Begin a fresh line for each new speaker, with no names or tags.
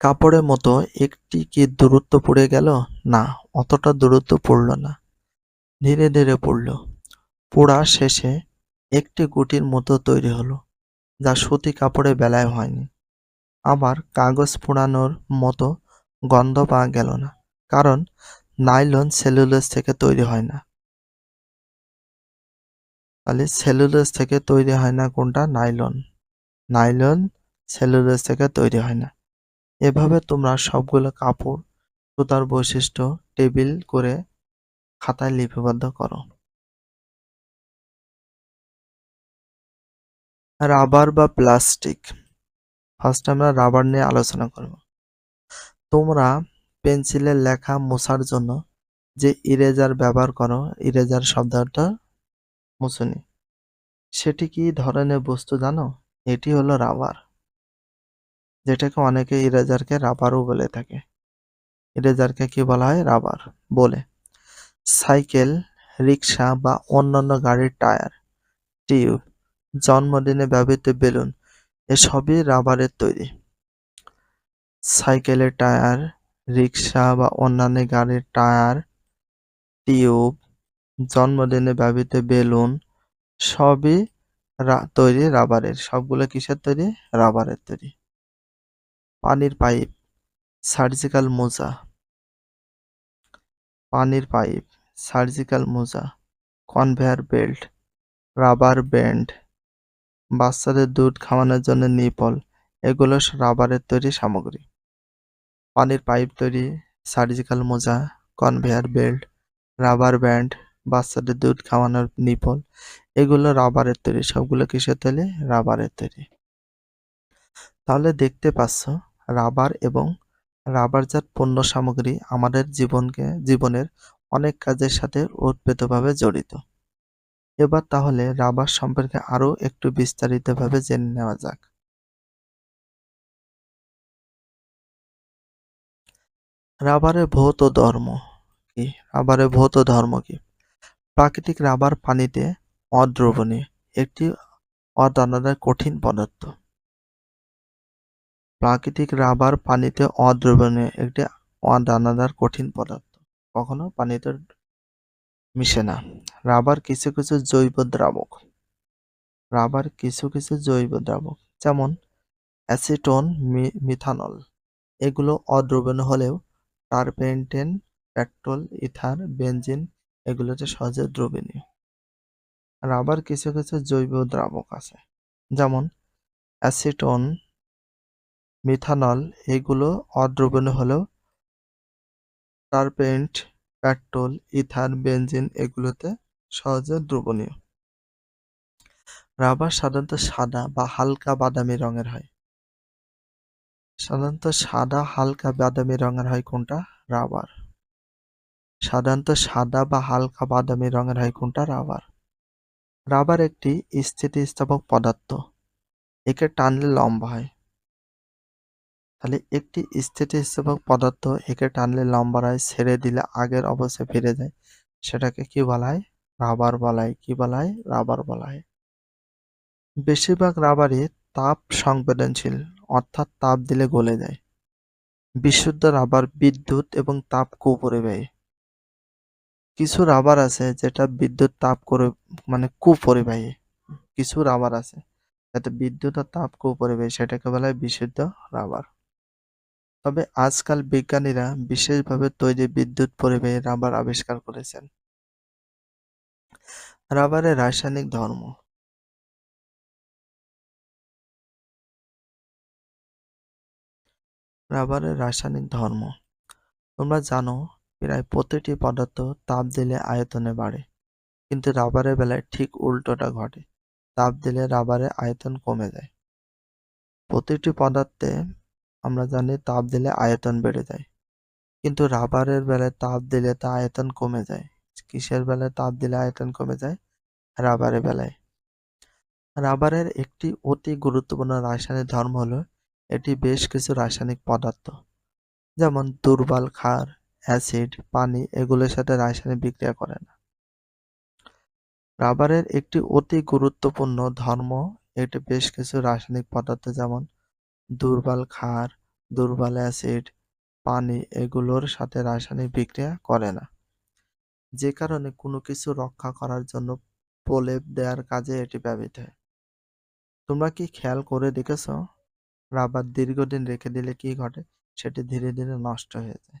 কাপড়ের মতো একটি কি দূরত্ব পড়ে গেল? না, অতটা দূরত্ব পড়ল না। ধীরে ধীরে পড়ল। পোড়া শেষে একটি গুটির মতো তৈরি হলো, যা সুতি কাপড়ে বেলায় হয়নি। আবার কাগজ পোড়ানোর মতো গন্ধ পাওয়া গেল না, কারণ নাইলন সেলুলোজ থেকে তৈরি হয় না। তাহলে সেলুলোজ থেকে তৈরি হয় না কোনটা? নাইলন। নাইলন সেলুলোজ থেকে তৈরি হয় না। এভাবে তোমরা সবগুলো কাপড় সুতার বৈশিষ্ট্য টেবিল করে খাতায় লিপিবদ্ধ করো। রাবার বা প্লাস্টিক। ফার্স্ট আমরা রাবার নিয়ে আলোচনা করব। তোমরা পেন্সিলের লেখা মোছার জন্য যে ইরেজার ব্যবহার করো ইরেজার শব্দটা মুছুনি সেটি কি ধরনের বস্তু জানো? এটি হলো রাবার। যেটাকে অনেকে ইরেজারকে রাবারও বলে থাকে। ইরেজারকে কি বলা হয়? রাবার। বলে, সাইকেল রিক্সা বা অন্যান্য গাড়ির টায়ার, টিউব, জন্মদিনে ব্যবহৃত বেলুন, এসবই রাবারের তৈরি। সাইকেলের টায়ার রিক্সা বা অন্যান্য গাড়ির টায়ার, টিউব, জন্মদিনে ব্যবহৃত বেলুন, সবই তৈরি রাবারের। সবগুলো কিসের তৈরি? রাবারের তৈরি। পানির পাইপ, সার্জিক্যাল মোজা। পানির পাইপ, সার্জিক্যাল মোজা, কনভেয়ার বেল্ট, রাবার ব্যান্ড। বাচ্চাদের দুধ খাওয়ানোর জন্য নিপল, এগুলো রাবারের তৈরি সামগ্রী। পানির পাইপ তৈরি, সার্জিক্যাল মোজা, কনভেয়ার বেল্ট, রাবার ব্যান্ড, বাচ্চাদের দুধ খাওয়ানোর নিপল, এগুলো রাবারের তৈরি, সবগুলো কিসের তৈরি? রাবারের তৈরি। তাহলে দেখতে পাচ্ছ রাবার এবং রাবারজাত পণ্য সামগ্রী আমাদের জীবনকে, জীবনের অনেক কাজের সাথে ওতপ্রোতভাবে জড়িত। এবার তাহলে রাবার সম্পর্কে আরও একটু বিস্তারিতভাবে জেনে নেওয়া যাক। রাবারের ভৌত ধর্ম কি? রাবারের ভৌত ধর্ম কি? প্রাকৃতিক রাবার পানিতে অদ্রবণীয় একটি অদানাদার কঠিন পদার্থ। প্রাকৃতিক রাবার পানিতে অদ্রবণীয় একটি অদানাদার কঠিন পদার্থ। কখনো পানিতে মিশে না। রাবার কিছু কিছু জৈব দ্রাবক। রাবার কিছু কিছু জৈব দ্রাবক, যেমন অ্যাসিটোন মিথানল। এগুলো অদ্রবণীয় হলেও টারপেন্টেন, পেট্রোল, ইথার, বেনজিন এগুলোতে সহজে দ্রবণীয়। রাবার কিছু কিছু জৈব দ্রাবক আছে, যেমন অ্যাসিটোন মিথানল, এগুলো অদ্রবণীয় হলেও টারপেন্ট, পেট্রোল ইথার বেঞ্জিন এগুলোতে সহজে দ্রবণীয়। রাবার সাধারণত সাদা বা হালকা বাদামি রঙের হয়। সাধারণত সাদা, হালকা, বাদামি রঙের হয় কোনটা? রাবার। সাধারণত সাদা বা হালকা, বাদামি রঙের হয় কোনটা? রাবার। রাবার একটি স্থিতিস্থাপক পদার্থ। একে টানলে লম্বা হয়। তাহলে একটি স্থিতিস্থাপক পদার্থ একে টানলে লম্বা হয় ছেড়ে দিলে আগের অবস্থায় ফিরে যায়। সেটাকে কি বলা হয়? রাবার বলা হয়। কি বলা হয়? রাবার বলা হয়। বেশিরভাগ রাবারই তাপ সংবেদনশীল, অর্থাৎ তাপ দিলে গলে যায়। বিশুদ্ধ রাবার বিদ্যুৎ এবং তাপ কুপরিবাহী কিছু রাবার আছে যেটা বিদ্যুৎ তাপ করে মানে কুপরিবাহী কিছু রাবার আছে যাতে বিদ্যুৎ আর তাপ কুপরিবাহী সেটাকে বলা হয় বিশুদ্ধ রাবার। তবে আজকাল বিজ্ঞানীরা বিশেষভাবে তৈরি বিদ্যুৎ পরিবাহী রাবার আবিষ্কার করেছেন। রাবারের রাসায়নিক ধর্ম। রাবারের রাসায়নিক ধর্ম। তোমরা জানো, প্রায় প্রতিটি পদার্থ তাপ দিলে আয়তনে বাড়ে, কিন্তু রাবারের বেলায় ঠিক উল্টোটা ঘটে। তাপ দিলে রাবারের আয়তন কমে যায়। প্রতিটি পদার্থে আমরা জানি তাপ দিলে আয়তন বেড়ে যায়। কিন্তু রাবারের বেলায় তাপ দিলে তা আয়তন কমে যায়। কিসের বেলায় তাপ দিলে আয়তন কমে যায়? রাবারের বেলায়। রাবারের একটি অতি গুরুত্বপূর্ণ রাসায়নিক ধর্ম হলো, এটি বেশ কিছু রাসায়নিক পদার্থ, যেমন দুর্বল ক্ষার, অ্যাসিড, পানি, এগুলোর সাথে রাসায়নিক বিক্রিয়া করে না। রাবারের একটি অতি গুরুত্বপূর্ণ ধর্ম, এটি বেশ কিছু রাসায়নিক পদার্থ, যেমন দুর্বল ক্ষার দুর্বল অ্যাসিড, পানি এগুলোর সাথে রাসায়নিক বিক্রিয়া করে না। যে কারণে কোনো কিছু রক্ষা করার জন্য প্রলেপ দেওয়ার কাজে এটি ব্যবহৃত হয়। তোমরা কি খেয়াল করে দেখেছ? রাবার দীর্ঘদিন রেখে দিলে কি ঘটে? সেটি ধীরে ধীরে নষ্ট হয়ে যায়।